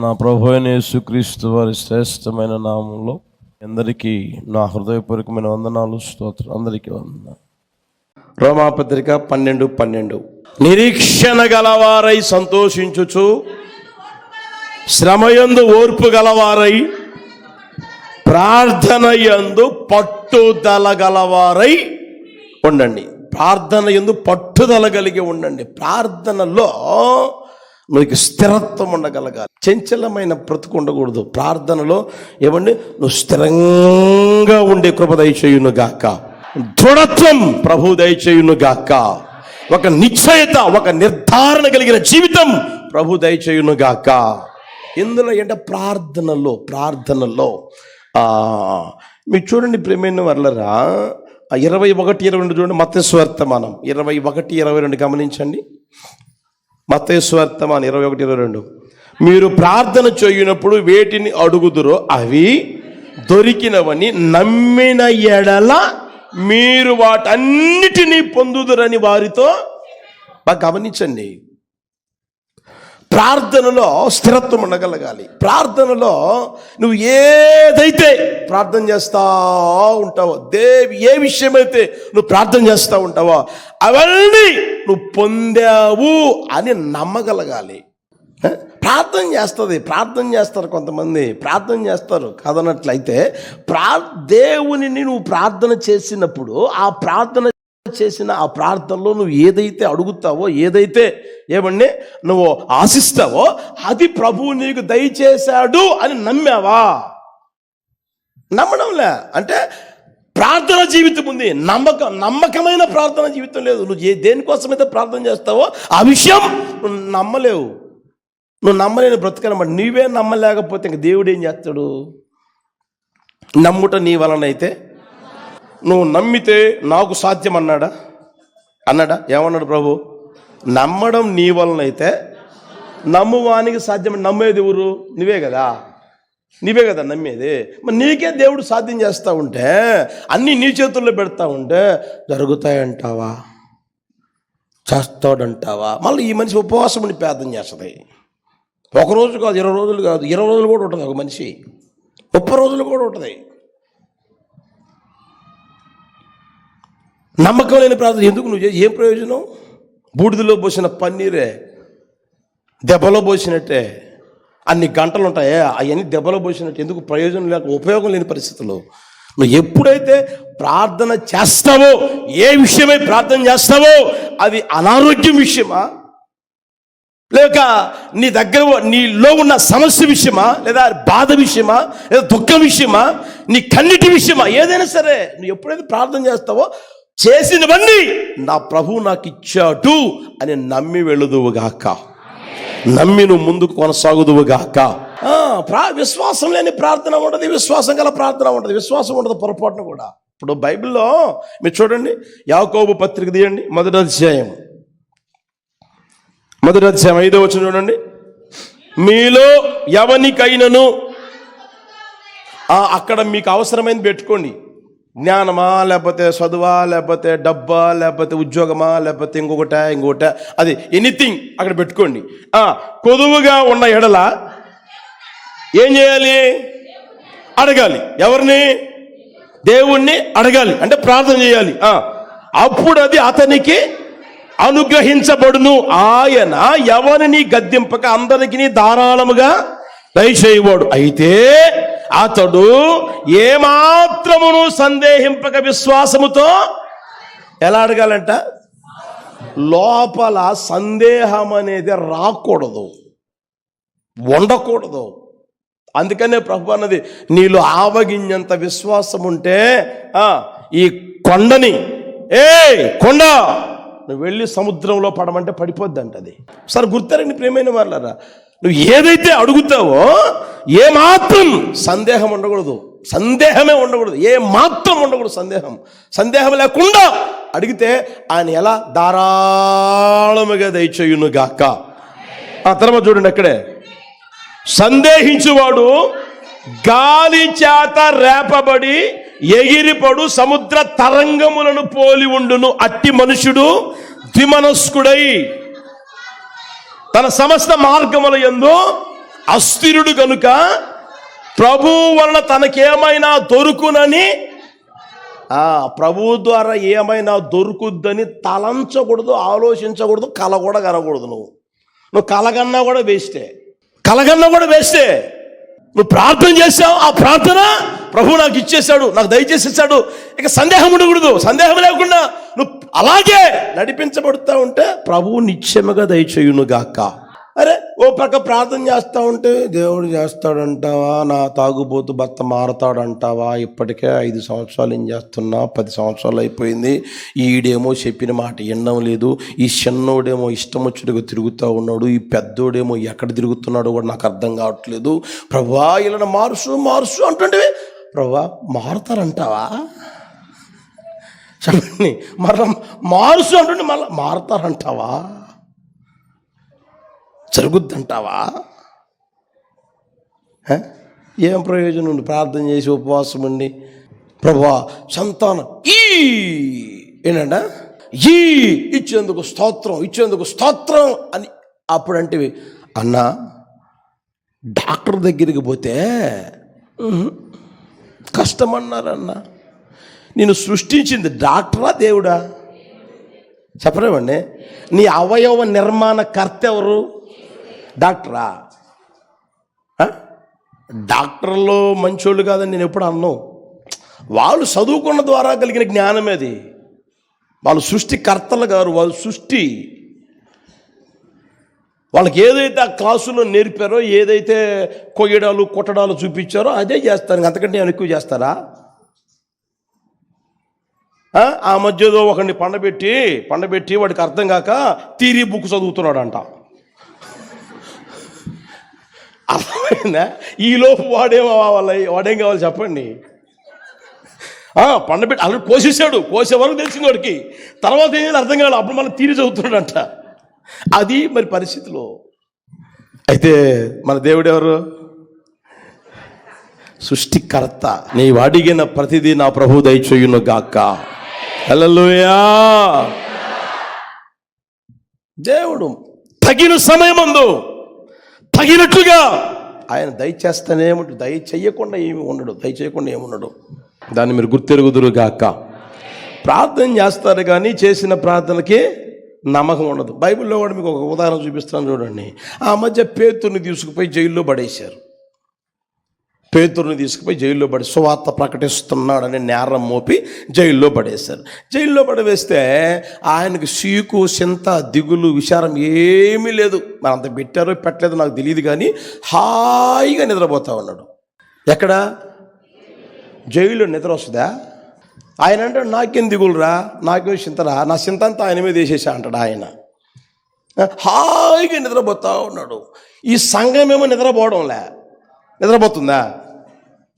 మన ప్రభు అయిన యేసుక్రీస్తు వారి శ్రేష్టమైన నామంలో అందరికీ నా హృదయపూర్వకమైన వందనాలు స్తోత్రం అందరికీ వంద రోమాపత్రిక పన్నెండు పన్నెండు. నిరీక్షణ గలవారై సంతోషించుచు శ్రమయందు ఓర్పు గలవారై ప్రార్థన యందు పట్టుదల గలవారై ఉండండి. ప్రార్థన ఎందు పట్టుదల కలిగి ఉండండి. ప్రార్థనలో నీకు స్థిరత్వం ఉండగలగాలి. చంచలమైన బ్రతుకు ఉండకూడదు. ప్రార్థనలో ఏమండి? నువ్వు స్థిరంగా ఉండే కృప దయచేయును గాక. దృఢత్వం ప్రభు దయచేయును గాక. ఒక నిశ్చయత ఒక నిర్ధారణ కలిగిన జీవితం ప్రభు దయచేయును గాక. ఇందులో ఏంటంటే ప్రార్థనలో ప్రార్థనలో ఆ, మీరు చూడండి ప్రేమైన వర్లరా ఇరవై ఒకటి ఇరవై రెండు చూడండి మత్స్వర్తమానం ఇరవై ఒకటి ఇరవై రెండు గమనించండి. మతేశ్వర్తమాన్ ఇరవై ఒకటి ఇరవై రెండు. మీరు ప్రార్థన చేయనప్పుడు వేటిని అడుగుదురో అవి దొరికినవని నమ్మిన ఎడల మీరు వాటన్నిటినీ పొందుదురని వారితో బాగా గమనించండి. ప్రార్థనలో స్థిరత్వం ఉండగలగాలి. ప్రార్థనలో నువ్వు ఏదైతే ప్రార్థన చేస్తా ఉంటావో దేవి ఏ విషయమైతే నువ్వు ప్రార్థన చేస్తూ ఉంటావో అవన్నీ నువ్వు పొందావు అని నమ్మగలగాలి. ప్రార్థన చేస్తుంది ప్రార్థన చేస్తారు కొంతమంది. ప్రార్థన చేస్తారు కదనట్లయితే ప్రా దేవునిని నువ్వు ప్రార్థన చేసినప్పుడు ఆ ప్రార్థన చేసిన ఆ ప్రార్థనలో నువ్వు ఏదైతే అడుగుతావో ఏదైతే ఏమండి నువ్వు ఆశిస్తావో అది ప్రభువు నీకు దయచేశాడు అని నమ్మావా? నమ్మడంలే. అంటే ప్రార్థన జీవితం ఉంది. నమ్మకం నమ్మకమైన ప్రార్థన జీవితం లేదు. నువ్వు ఏ దేనికోసమైతే ప్రార్థన చేస్తావో ఆ విషయం నువ్వు నమ్మలేవు. నువ్వు నమ్మలేని బ్రతకనమాట నీవే నమ్మలేకపోతే ఇంక దేవుడు ఏం చేస్తాడు? నమ్ముట నీ వలనైతే నువ్వు నమ్మితే నాకు సాధ్యం అన్నాడా? అన్నాడా ఏమన్నాడు ప్రభు? నమ్మడం నీ వలనైతే నమ్మువానికి సాధ్యం. నమ్మేది ఎవరు? నువ్వే కదా. నీవే కదా నమ్మేది. మరి నీకే దేవుడు సాధ్యం చేస్తూ ఉంటే అన్నీ నీ చేతుల్లో పెడతా ఉంటే జరుగుతాయంటావా? చేస్తాడంటావా? మళ్ళీ ఈ మనిషి ఉపవాసం ఉండి ప్రార్థన చేస్తుంది. ఒక రోజు కాదు ఇరవై రోజులు కాదు ఇరవై రోజులు కూడా ఉంటుంది ఒక మనిషి. ముప్పై రోజులు కూడా ఉంటుంది. నమ్మకం లేని ప్రార్థన. ఎందుకు నువ్వు ఏం ప్రయోజనం? బూడిదలో పోసిన పన్నీరే దెబ్బలో పోసినట్టే. అన్ని గంటలు ఉంటాయే అవన్నీ దెబ్బలో పోసినట్టు. ఎందుకు ప్రయోజనం లేక ఉపయోగం లేని పరిస్థితుల్లో? నువ్వు ఎప్పుడైతే ప్రార్థన చేస్తావో ఏ విషయమై ప్రార్థన చేస్తావో అది అనారోగ్యం విషయమా? లేక నీ దగ్గర నీలో ఉన్న సమస్య విషయమా? లేదా బాధ విషయమా? లేదా దుఃఖం విషయమా? నీ కన్నిటి విషయమా? ఏదైనా సరే నువ్వు ఎప్పుడైతే ప్రార్థన చేస్తావో చేసినవన్నీ నా ప్రభు నాకు ఇచ్చాడు అని నమ్మి వెళ్ళుదువుగాక నమ్మి నువ్వు ముందుకు కొనసాగుదువుగాక. ప్రా విశ్వాసం లేని ప్రార్థన ఉండదు విశ్వాసం గల ప్రార్థన ఉండదు విశ్వాసం ఉండదు పొరపాటున కూడా. ఇప్పుడు బైబిల్లో మీరు చూడండి యాకోబు పత్రిక తీయండి మొదటి అధ్యాయం. మొదటి అధ్యాయం ఐదో వచ్చిన చూడండి. మీలో ఎవనికైనను అక్కడ మీకు అవసరమైంది పెట్టుకోండి. జ్ఞానమా లేకపోతే చదువా లేకపోతే డబ్బా లేకపోతే ఉద్యోగమా లేకపోతే ఇంకొకట ఇంకొకట. అది ఎనీథింగ్ అక్కడ పెట్టుకోండి. కొదువుగా ఉన్న ఎడల ఏం చేయాలి? అడగాలి. ఎవరిని? దేవుణ్ణి అడగాలి. అంటే ప్రార్థన చేయాలి. అప్పుడు అది అతనికి అనుగ్రహించబడును. ఆయన ఎవరిని గద్దింపక అందరికి ధారాళముగా దయచేయవాడు. అయితే అతడు ఏమాత్రమును సందేహింపక విశ్వాసముతో ఎలా అడగాలంట? లోపల సందేహం అనేది రాకూడదు ఉండకూడదు. అందుకనే ప్రభు అన్నది నీలో ఆవగింజంత విశ్వాసం ఉంటే ఈ కొండని ఏ కొండ నువ్వు వెళ్ళి సముద్రంలో పడమంటే పడిపోద్ది అంటది గుర్తారండి ప్రేమైన వాళ్ళరా నువ్వు ఏదైతే అడుగుతావో ఏమాత్రం సందేహం ఉండకూడదు. సందేహమే ఉండకూడదు. ఏ మాత్రం ఉండకూడదు సందేహం. సందేహం లేకుండా అడిగితే ఆయన ఎలా? ధారాళముగా దయచేయును గాక ఆ తర్వాత చూడండి అక్కడే. సందేహించువాడు గాలి చేత రేపబడి ఎగిరిపడు సముద్ర తరంగములను పోలి ఉండును. అట్టి మనుషుడు ద్విమనస్కుడై తన సమస్త మార్గముల యందు అస్థిరుడు కనుక ప్రభు వలన తనకేమైనా దొరుకునని ఆ ప్రభు ద్వారా ఏమైనా దొరుకుద్దని తలంచకూడదు ఆలోచించకూడదు కల కూడా కనకూడదు నువ్వు. నువ్వు కలగన్నా కూడా వేస్టే కలగన్నా కూడా వేస్టే నువ్వు ప్రార్థన చేసావు ఆ ప్రార్థన ప్రభు నాకు ఇచ్చేశాడు నాకు దయచేసి ఇచ్చాడు. ఇక సందేహం ఉండకూడదు సందేహం లేకుండా నువ్వు అలాగే నడిపించబడుతూ ఉంటే ప్రభువు నిత్యముగా దయచేయును గాక అరే ఓ పక్క ప్రార్థన చేస్తూ ఉంటే దేవుడు చేస్తాడంటావా? నా తాగుబోతు భర్త మారతాడంటావా? ఇప్పటికే ఐదు సంవత్సరాలు ఏం చేస్తున్నా? పది సంవత్సరాలు అయిపోయింది. ఈడేమో చెప్పిన మాట వినడం లేదు. ఈ చిన్నోడేమో ఇష్టం వచ్చినట్టుగా తిరుగుతూ ఉన్నాడు. ఈ పెద్దోడేమో ఎక్కడ తిరుగుతున్నాడో కూడా నాకు అర్థం కావట్లేదు. ప్రభా ఇలా మారుసు మారుసు అంటుండేవి. ప్రభా మారుతారంటావా? చెప్పండి. మరలా మారుసు అంటుంటే మళ్ళీ మారుతారంటావా? జరుగుద్దంటావా? అంటావా ఏం ప్రయోజనం ఉంది ప్రార్థన చేసి ఉపవాసం ఉండి? ప్రభా సంతానం ఈ ఏంటంట ఈ ఇచ్చేందుకు స్తోత్రం ఇచ్చేందుకు స్తోత్రం అని అప్పుడంటే అన్నా డాక్టర్ దగ్గరికి పోతే కష్టమన్నారన్నా నేను సృష్టించింది డాక్టరా దేవుడా? చెప్పరేమండి నీ అవయవ నిర్మాణ కర్త ఎవరు? డాక్టరా? డాక్టర్లు మంచోళ్ళు కాదని నేను ఎప్పుడు అన్నాను వాళ్ళు చదువుకున్న ద్వారా కలిగిన జ్ఞానం అది వాళ్ళు సృష్టికర్తలు గారు వాళ్ళు సృష్టి. వాళ్ళకి ఏదైతే ఆ క్లాసులో నేర్పారో ఏదైతే కొయ్యడాలు కొట్టడాలు చూపించారో అదే చేస్తారు అంతకంటే నేను ఎక్కువ చేస్తారా? ఆ? మధ్యలో ఒకడిని పండబెట్టి పండబెట్టి వాడికి అర్థం కాక తీరి బుక్ చదువుతున్నాడంట. అర్థమైందా? ఈలోపు వాడేం కావాలి వాడేం కావాలి చెప్పండి? పండబెట్టి అలా కోసేసాడు కోసే వరకు తెలిసింది వాడికి. తర్వాత ఏం అర్థం కావాలి అప్పుడు మనం తీరి చదువుతున్నాడంట. అది మరి పరిస్థితిలో. అయితే మన దేవుడు ఎవరు? సృష్టికర్త. నీవు అడిగిన ప్రతిదీ నా ప్రభు దయచేయును గాక. హల్లెలూయా. దేవుడు తగిన సమయమందు తగినట్లుగా. ఆయన దయచేస్తానే ఉంటుంది దయ చెయ్యకుండా ఏమి ఉండడు దయ చేయకుండా ఏమి ఉండడు. దాన్ని మీరు గుర్తెరుగుదురు గాక. ప్రార్థన చేస్తారు కానీ చేసిన ప్రార్థనకి నమ్మకం ఉండదు. బైబిల్లో కూడా మీకు ఒక ఉదాహరణ చూపిస్తాను చూడండి. ఆ మధ్య పేతుర్ని తీసుకుపోయి జైల్లో పడేశారు. పేతురుని తీసుకుపోయి జైల్లో పడి సువార్త ప్రకటిస్తున్నాడని నేరం మోపి జైల్లో పడేశారు. జైల్లో పడవేస్తే ఆయనకు సీకు చింత దిగులు విచారం ఏమీ లేదు. మరి అంత పెట్టారో పెట్టలేదో నాకు తెలియదు కానీ హాయిగా నిద్రపోతా ఉన్నాడు. ఎక్కడ? జైల్లో నిద్ర వస్తుందా? ఆయన అంటాడు నాకేం దిగులురా? నాకేం చింతరా? నా చింత అంతా ఆయన మీద వేసేసా అంటాడు ఆయన. హాయిగా నిద్రపోతా ఉన్నాడు. ఈ సంఘమేమో నిద్రపోవడంలే. నిద్రపోతుందా?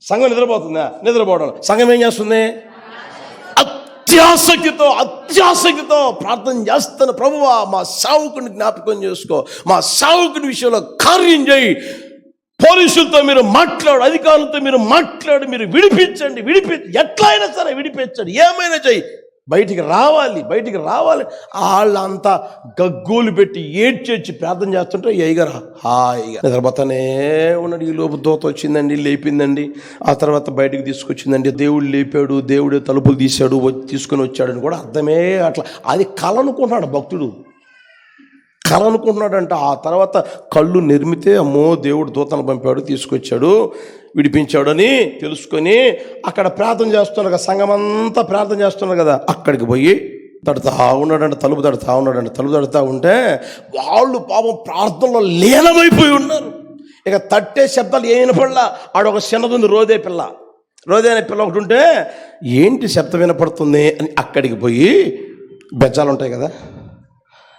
సంఘం నిద్రపోతుందా? నిద్రపోవడం సంఘం ఏం చేస్తుంది? అత్యాసక్తితో అత్యాసక్తితో ప్రార్థన చేస్తున్న ప్రభువా మా సావుకుని జ్ఞాపకం చేసుకో. మా సావుకుని విషయంలో కార్యం చేయి. పోలీసులతో మీరు మాట్లాడు అధికారులతో మీరు మాట్లాడు మీరు విడిపించండి విడిపి ఎట్లా అయినా సరే విడిపించండి. ఏమైనా చేయి. బయటికి రావాలి బయటికి రావాలి. వాళ్ళంతా గగ్గోలు పెట్టి ఏడ్చేచ్చి ప్రార్థన చేస్తుంటే ఈ అయ్యగారు హాయిగా నిద్రపోతానే ఉన్నాడు ఈ లోపు దోత వచ్చిందండి లేపిందండి. ఆ తర్వాత బయటికి తీసుకొచ్చిందండి దేవుడు లేపాడు దేవుడే తలుపులు తీశాడు వచ్చి తీసుకొని వచ్చాడని కూడా అర్థమే అట్లా. అది కళ అనుకుంటున్నాడు భక్తుడు. కళ అనుకుంటున్నాడంట ఆ తర్వాత కళ్ళు నిర్మితే అమ్మో దేవుడు దూతను పంపాడు తీసుకొచ్చాడు విడిపించాడని తెలుసుకొని అక్కడ ప్రార్థన చేస్తున్నారు కదా సంఘం అంతా ప్రార్థన చేస్తున్నారు కదా అక్కడికి పోయి తడుతా ఉన్నాడంట తలుపు తడుతా ఉన్నాడంట. తలుపు తడుతా ఉంటే వాళ్ళు పాపం ప్రార్థనలో లీనమైపోయి ఉన్నారు. ఇక తట్టే శబ్దాలు ఏ వినపడలా? ఆడొక చిన్నదుంది రోదే పిల్ల. రోదే అనే పిల్ల ఒకటి ఉంటే ఏంటి శబ్దం వినపడుతుంది? అని అక్కడికి పోయి బెజ్జాలు ఉంటాయి కదా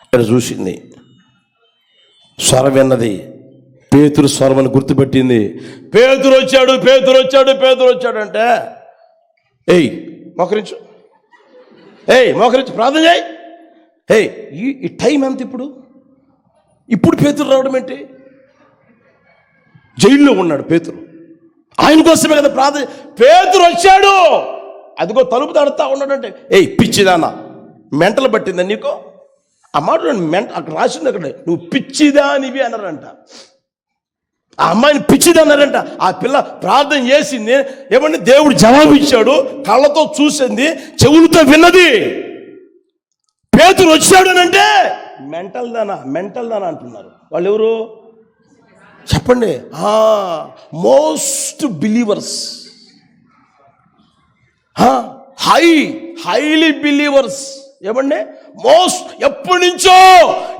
ఇక్కడ చూసింది. స్వరం విన్నది. పేతురు స్వరం అని గుర్తుపెట్టింది. పేతురు వచ్చాడు పేతురు వచ్చాడు పేతురు వచ్చాడు అంటే ఏయ్ మోకరించు. ఏయ్ మోకరించు ప్రార్థన చేయి. ఏయ్ ఈ ఈ టైం ఎంత ఇప్పుడు? ఇప్పుడు పేతురు రావడం ఏంటి? జైల్లో ఉన్నాడు పేతురు. ఆయన కోసమే కదా ప్రార్థన. పేతురు వచ్చాడు. అదిగో తలుపు తడుతా ఉన్నాడంటే ఏయ్ పిచ్చిదానా మెంటలు పట్టిందా నీకు? ఆ మాట మెంట అక్కడ రాసింది అక్కడ నువ్వు పిచ్చిదానివి అన్నారంట. ఆ అమ్మాయిని పిచ్చిదన్నారంట ఆ పిల్ల ప్రార్థన చేసింది ఏమంటే దేవుడు జవాబు ఇచ్చాడు కళ్ళతో చూసింది చెవులతో విన్నది. పేతులు వచ్చాడు అని అంటే మెంటల్ దానా మెంటల్ దానా అంటున్నారు. వాళ్ళు ఎవరు చెప్పండి most believers. High highly believers. ఏమండి? మోస్ట్ ఎప్పటి నుంచో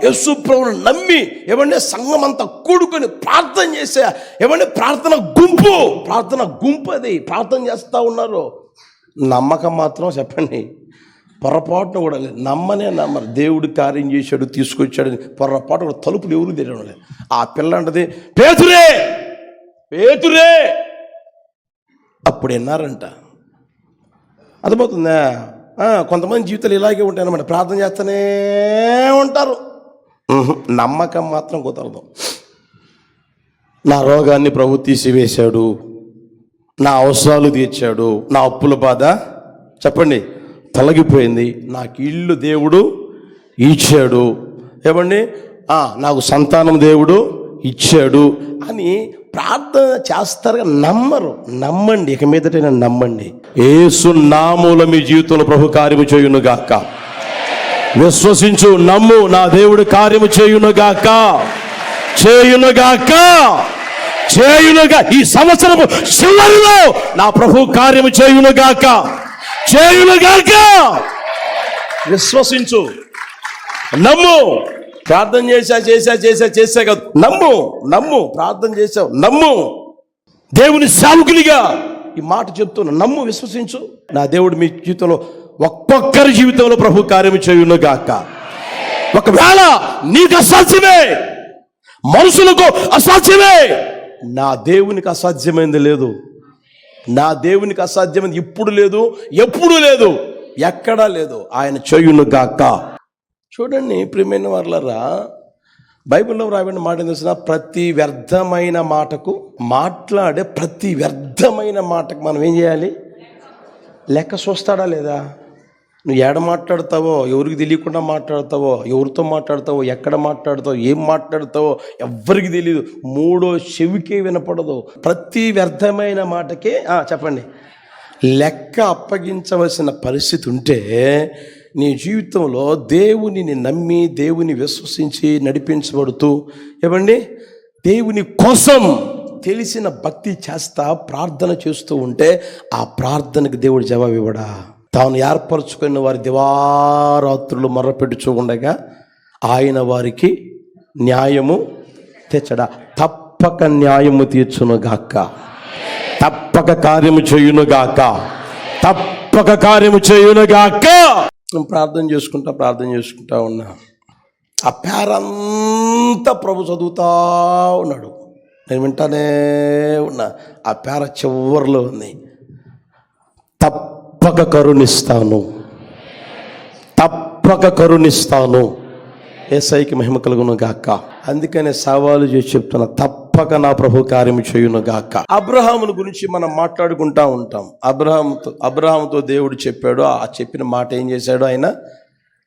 యస్సు ప్రభుని నమ్మి ఏమంటే సంఘం అంతా కూడుకొని ప్రార్థన చేసే ఏమంటే ప్రార్థన గుంపు ప్రార్థన గుంపు అది. ప్రార్థన చేస్తూ ఉన్నారు? నమ్మకం మాత్రం చెప్పండి. పొరపాటున కూడా లేదు. నమ్మనే నమ్మరు. దేవుడు కార్యం చేశాడు తీసుకొచ్చాడు పొరపాటు కూడా తలుపులు ఎవరు తెరవడం లేదు. ఆ పిల్ల అంటది పేతురే పేతురే. అప్పుడు విన్నారంట. అర్థమవుతుందా? కొంతమంది జీవితాలు ఇలాగే ఉంటాయి అన్నమాట ప్రార్థన చేస్తూనే ఉంటారు. నమ్మకం మాత్రం కుదరదు. నా రోగాన్ని ప్రభు తీసివేశాడు. నా అవసరాలు తీర్చాడు. నా అప్పుల బాధ చెప్పండి తొలగిపోయింది. నాకు ఇల్లు దేవుడు ఇచ్చాడు. ఏమండి? నాకు సంతానం దేవుడు ఇచ్చాడు అని ప్రార్థన చేస్తారు నమ్మరు. నమ్మండి ఇక మీదటైనా నమ్మండి. ఏసు నామూల మీ జీవితంలో ప్రభు కార్యము చేయును గాక విశ్వసించు నమ్ము నా దేవుడు కార్యము చేయును గాక చేయును గాక చేయునుగా ఈ సంవత్సరము చివరిలో నా ప్రభు కార్యము చేయును గాక చేయును గాక విశ్వసించు నమ్ము. ప్రార్థన చేశా చేశా చేశా చేశా కాదు. నమ్ము నమ్ము. ప్రార్థన చేశావు నమ్ము. దేవుని సావుకునిగా ఈ మాట చెప్తున్నా. నమ్ము విశ్వసించు. నా దేవుడు మీ జీవితంలో ఒక్కొక్కరి జీవితంలో ప్రభు కార్యం చేయును గాక ఒకవేళ నీకు అసాధ్యమే మనుషులకు అసాధ్యమే నా దేవునికి అసాధ్యమైంది లేదు. నా దేవునికి అసాధ్యమైంది ఇప్పుడు లేదు ఎప్పుడు లేదు ఎక్కడా లేదు. ఆయన చేయును గాక చూడండి ప్రియమైన వాళ్ళరా బైబిల్లో రాబడిన మాట ఏం తెలిసిన? ప్రతి వ్యర్థమైన మాటకు మాట్లాడే ప్రతి వ్యర్థమైన మాటకు మనం ఏం చేయాలి? లెక్క చూస్తాడా లేదా? నువ్వు ఏడ మాట్లాడతావో ఎవరికి తెలియకుండా మాట్లాడతావో ఎవరితో మాట్లాడతావో ఎక్కడ మాట్లాడతావో ఏం మాట్లాడతావో ఎవ్వరికి తెలియదు మూడో చెవికే వినపడదు. ప్రతి వ్యర్థమైన మాటకే చెప్పండి. లెక్క అప్పగించవలసిన పరిస్థితి ఉంటే నీ జీవితంలో దేవునిని నమ్మి దేవుని విశ్వసించి నడిపించబడుతూ ఏమండి? దేవుని కోసం తెలిసిన భక్తి చేస్తా ప్రార్థన చేస్తూ ఉంటే ఆ ప్రార్థనకు దేవుడు జవాబు ఇవ్వడా? తాను ఏర్పరచుకున్న వారి దివారాత్రులు మర్రపెట్టుచూ ఉండగా ఆయన వారికి న్యాయము తెచ్చడా? తప్పక న్యాయము తీర్చును గాక. తప్పక కార్యము చేయును గాక. తప్పక కార్యము చేయును గాక. ప్రార్థన చేసుకుంటా ప్రార్థన చేసుకుంటా ఉన్నా ఆ పేరంతా ప్రభు చదువుతా ఉన్నాడు. నేను వింటానే ఉన్నా ఆ పేర చివరిలో ఉంది. తప్పక కరుణిస్తాను. తప్పక కరుణిస్తాను. ఏసైకి మహిమ కలుగును గాక. అందుకనే సవాలు చేసి చెప్తున్నా తప్పక నా ప్రభు కార్యము చేయును గాక అబ్రహామును గురించి మనం మాట్లాడుకుంటా ఉంటాం. అబ్రహాంతో అబ్రహాంతో దేవుడు చెప్పాడు ఆ చెప్పిన మాట ఏం చేశాడు ఆయన?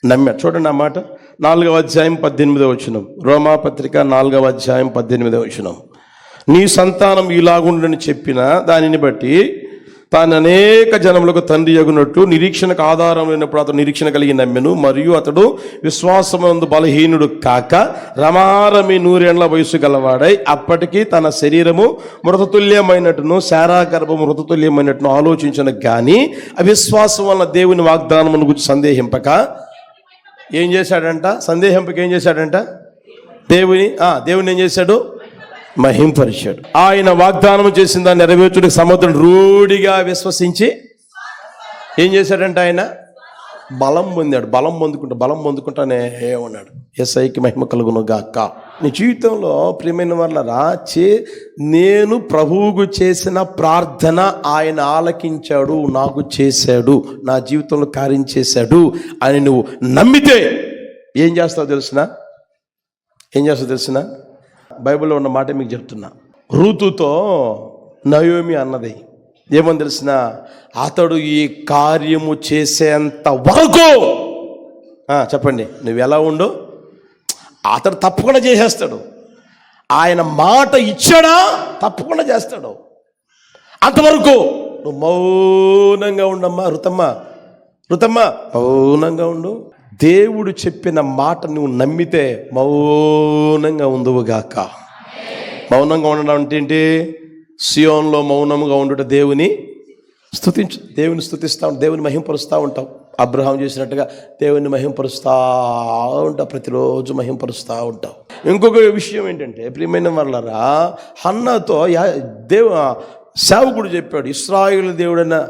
నమ్మాడు చూడండి ఆ మాట. నాలుగవ అధ్యాయం పద్దెనిమిదో వచనం. రోమాపత్రిక నాలుగవ అధ్యాయం పద్దెనిమిదో వచనం. నీ సంతానం ఇలాగుండని చెప్పిన దానిని బట్టి తాను అనేక జనములకు తండ్రి అగునట్లు నిరీక్షణకు ఆధారం లేనప్పుడు అతడు నిరీక్షణ కలిగి నమ్మెను. మరియు అతడు విశ్వాసమందు బలహీనుడు కాక రమారమి నూరేండ్ల వయసు గలవాడై అప్పటికీ తన శరీరము మృతతుల్యమైనట్టును శారాగర్భ మృతతుల్యమైనట్టును ఆలోచించను. కానీ అవిశ్వాసం వలన దేవుని వాగ్దానమును గురించి సందేహింపక ఏం చేశాడంట? సందేహింపక ఏం చేశాడంట? దేవుని దేవుని ఏం చేశాడు? మహింపరిచాడు. ఆయన వాగ్దానం చేసిన దాన్ని నెరవేర్చుడికి సముద్రం రూఢిగా విశ్వసించి ఏం చేశాడంటే ఆయన? బలం పొందాడు. బలం పొందుకుంటా బలం పొందుకుంటానే ఉన్నాడు. ఎస్ఐకి మహిమ కలుగును గాక నీ జీవితంలో ప్రియమైన వాళ్ళరా చే నేను ప్రభువుకు చేసిన ప్రార్థన ఆయన ఆలకించాడు నాకు చేశాడు నా జీవితంలో కార్యం చేశాడు అని నువ్వు నమ్మితే ఏం చేస్తావు తెలిసిన? ఏం చేస్తావు తెలిసినా? బైబిల్లో ఉన్న మాట మీకు చెప్తున్నా. ఋతుతో నయోమి అన్నది. ఏమని తెలిసిన అతడు ఈ కార్యము చేసేంత వరకు చెప్పండి నువ్వు ఎలా ఉండు? అతడు తప్పకుండా చేసేస్తాడు. ఆయన మాట ఇచ్చాడా? తప్పకుండా చేస్తాడు. అంతవరకు నువ్వు మౌనంగా ఉండమ్మా రుతమ్మ రుతమ్మ మౌనంగా ఉండు. దేవుడు చెప్పిన మాట నువ్వు నమ్మితే మౌనంగా ఉందువుగాక మౌనంగా ఉండడం అంటే ఏంటి? సియోన్లో మౌనంగా ఉండుట దేవుని స్థుతించు దేవుని స్తుతిస్తూ ఉంటాం దేవుని మహింపరుస్తూ ఉంటాం. అబ్రహాం చేసినట్టుగా దేవుని మహింపరుస్తూ ఉంటాం ప్రతిరోజు మహింపరుస్తూ ఉంటాం. ఇంకొక విషయం ఏంటంటే ప్రియమైన వాళ్ళరా హన్నతో దేవు సేవకుడు చెప్పాడు ఇస్రాయిల్ దేవుడైన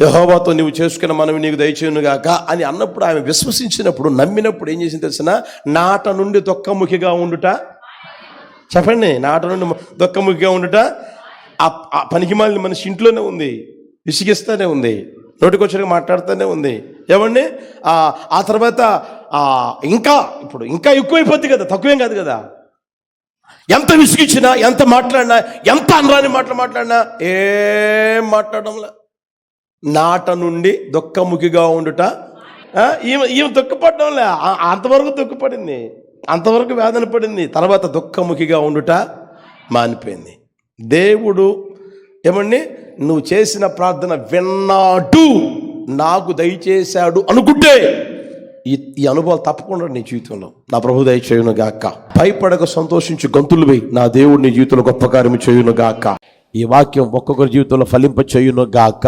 యహోవాతో నువ్వు చేసుకున్న మనవి నీకు దయచేయునుగాక అని అన్నప్పుడు ఆమె విశ్వసించినప్పుడు నమ్మినప్పుడు ఏం చేసింది తెలిసిన? నాట నుండి దొక్కముఖిగా ఉండుట. చెప్పండి నాట నుండి దొక్కముఖిగా ఉండుట. ఆ పనికి మాలిన మనిషి ఇంట్లోనే ఉంది విసిగిస్తూనే ఉంది నోటికొచ్చిన మాట్లాడుతూనే ఉంది. ఏమండి? ఆ తర్వాత ఇంకా ఇప్పుడు ఇంకా ఎక్కువైపోద్ది కదా తక్కువేం కాదు కదా. ఎంత విసిగించినా ఎంత మాట్లాడినా ఎంత అనరాని మాటలు మాట్లాడినా ఏం మాట్లాడడంలా. నాట నుండి దుఃఖముఖిగా ఉండుట. ఈమె ఈమె దుఃఖపడడంలే అంతవరకు దుఃఖపడింది అంతవరకు వేదన పడింది. తర్వాత దుఃఖముఖిగా ఉండుట మానిపోయింది. దేవుడు ఏమండి? నువ్వు చేసిన ప్రార్థన విన్నాడు. నాకు దయచేశాడు అనుకుంటే ఈ ఈ అనుభవాలు తప్పకుండా నీ జీవితంలో. నా ప్రభు దయచేయును గాక. భయపడక సంతోషించి గంతులు పోయి నా దేవుడు నీ జీవితంలో గొప్ప కార్యము చేయును గాక. ఈ వాక్యం ఒక్కొక్కరి జీవితంలో ఫలింప చేయును గాక.